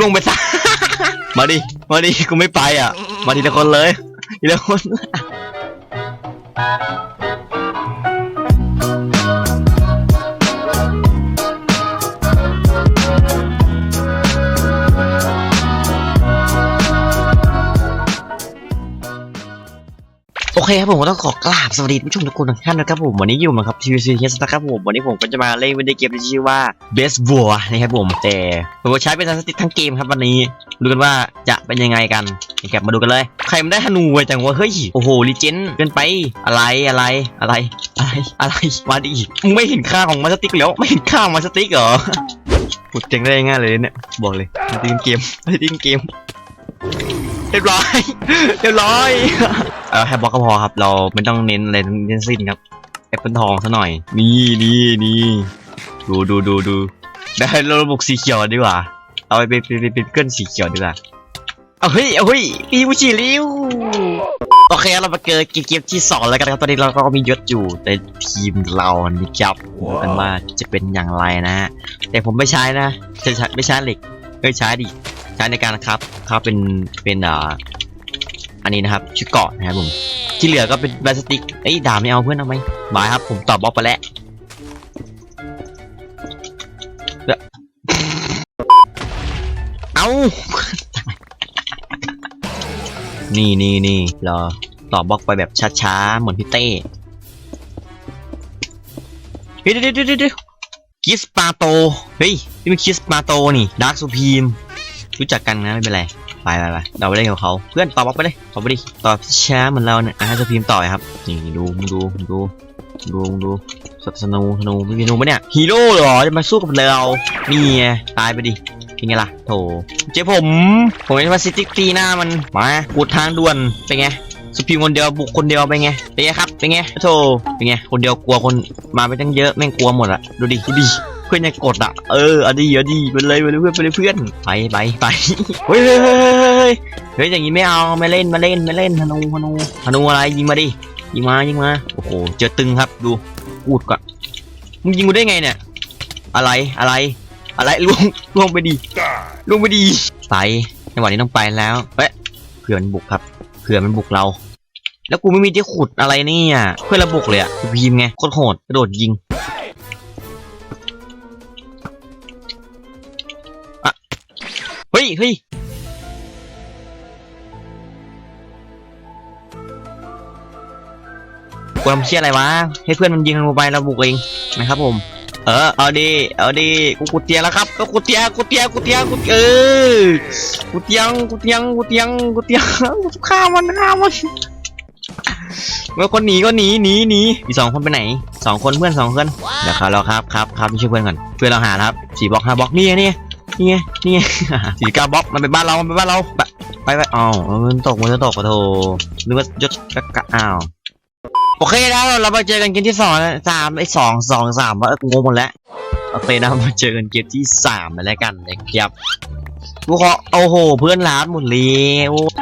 ลงไปซะ มาดิ มาดิ กูไม่ไปอะ มาทีละคนเลย ทีละคน เคครับผมก็ต้องขอกราบสวัสดีผู้ชมทุกคนทุกท่านนะครับผมวันนี้อยู่นะครับทีวีซีเฮสนะครับผมวันนี้ผมก็จะมาเล่นวิดีโอเกมที่ชื่อว่า Best War นะครับผมแต่ผมจะใช้เป็นสติทั้งเกมครับวันนี้ดูกันว่าจะเป็นยังไงกันนะครับมาดูกันเลย ใครมันได้ธนูไวจังวะเฮ้ยโอ้โหลีเจนเกินไปอะไรอะไรอะไรอะไรอะไรมาดิมึงไม่เห็นค่าของมาสติกแล้วไม่เห็นค่าของมาสติกเหรอพูดเจ๋งได้ง่ายเลยเนี่ยบอกเลยมาตีเกมมาตีเกม รียบร้อย เรียบร้อย เออแค่บล็อกก็พอครับ เราไม่ต้องเน้นอะไรทั้งสิ้นครับแอปเปิลทองซะหน่อย นี่นี่นี่ดูดูดูดูได้เราบุกสีเขียวดีกว่า เอาไปเป็นเป็นเป็นเป็นเกิลสีเขียวดีกว่าเอาเฮ้ยเอาเฮ้ยปีบุชิริวโอเคเรามาเกิดเกมที่สองแล้วกันครับตอนนี้เราก็มียศอยู่ในทีมเรานี่ครับดูกันว่าจะเป็นอย่างไรนะฮะแต่ผมไม่ใช้นะจะใช้ไม่ใช้เหล็กไม่ใช้ดิ ใช้ในการครับครับเป็นเป็นอ่าอันนี้นะครับชื่อเกาะนะครับผมที่เหลือก็เป็นพลาสติกเอ้ยดาบไม่เอาเพื่อนเอาไหมบายครับ ผมตอบบล็อกไปแล้วเอ้อเอานี่นี่นี่เราตอบบล็อกไปแบบช้าๆเหมือนพี่เต้เฮ้ยเดี๋ยวเดี๋ยวเดี๋ยวเดี๋ยวคิสปาโต เฮ้ย นี่มันคิสปาโตนี่ดาร์คซูพีม รู้จักกันนะไม่เป็นไรไปไปไปเราไปเล่นกับเขาเพื่อนตอบบล็อกไปเลยตอบไปดิตอบช้าเหมือนเราเนี่ยอะจะพิมพ์ต่อยครับนี่ดูมึงดูมึงดูดูมึงดูสสนูสนูมีสนูปะเนี่ยฮีโร่เหรอจะมาสู้กับเรานี่ไงตายไปดิเป็นไงล่ะโถเจ๊ผมผมจะมาซิติตีหน้ามันมากูดทางด่วนเป็นไงสุพีมคนเดียวบุกคนเดียวเป็นไงเป็นไงครับเป็นไงโถเป็นไงคนเดียวกลัวคนมาไปตั้งเยอะแม่งกลัวหมดอะดูดิดูดิ เพื่อนยังกดอะ เออเอาดีเอาดีไปเลยไปเลยเพื่อนไปเลยเพื่อนไปไปไปเฮ้ยเฮ้ยเฮ้ยเฮ้ยอย่างนี้ไม่เอาไม่เล่นไม่เล่นไม่เล่นธนูธนูธนูอะไรยิงมาดิยิงมายิงมาโอ้โหเจอตึงครับดูพูดก่อนมึงยิงกูได้ไงเนี่ย อะไรอะไร อะไรล่วงล่วงไปดีล่วงไปดีไปจังหวะนี้ต้องไปแล้วเฮ้ยเผื่อมันบุกครับเผื่อมันบุกเรา แล้วกูไม่มีที่ขุดอะไรเนี่ยเพื่อราบุกเลยอะพิมไงโคตรโหดกระโดดยิง ฮ้ยเฮ้ยกูทำเชี่ยอะไรวะให้เพื่อนมันยิงธนูไปเราบุกเองนะครับผม เออเอาดีเอาดีกูกูเตียงแล้วครับก็กูเตียงกูเตียงกูเตียงกูเออกูเตียงกูเตียงกูเตียงกูเตียงกูฆ่ามันฆ่ามันเมื่อคนหนีก็หนีหนีหนีอีสองคนไปไหนสองคนเพื่อนสองคนเดี๋ยวครับเราครับครับครับไม่ช่วยเพื่อนก่อนเพื่อนเราหาครับสี่บล็อกห้าบล็อกนี่ไงนี่ นี่ไงนี่ไงสี่เก้าบล็อกมันเป็นบ้านเรามันเป็นบ้านเราไปไปไปอ้าวมันตกมันจะตกกระโถนึกว่ายศกะกะอ้าวโอเคแล้วเรามาเจอกันเกมที่สองสามไอ้สองสองสามว่างงหมดแล้วโอเคนะมาเจอกันเกมที่สามแล้วกันนะครับทุกคนโอ้โห เพื่อนล้านหมดเลย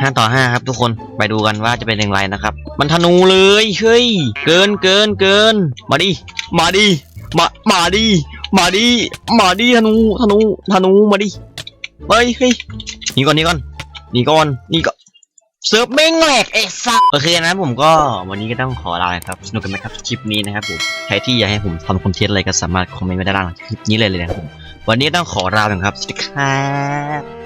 ห้าต่อห้าครับทุกคนไปดูกันว่าจะเป็นอย่างไรนะครับ มันธนูเลยเฮ้ยเกินเกินเกินมาดิมาดิมามาดิ มาดิมาดิธนูธนูธนูมาดิเฮ้ยเฮ้ยหนี่ก่อนหนี่ก่อนหนี่ก่อนหนี่ก่อนเซิร์ฟแม่งแหลกไอ้สัสโอเคนะผมก็วันนี้ก็ต้องขอลาครับ สนุกกันไหมครับคลิปนี้นะครับผมใครที่อยากให้ผมทำคอนเทนต์อะไรก็สามารถคอมเมนต์ไว้ด้านล่างคลิปนี้เลยเลยนะครับผมวันนี้ต้องขอลาไปก่อนครับสวัสดีครับ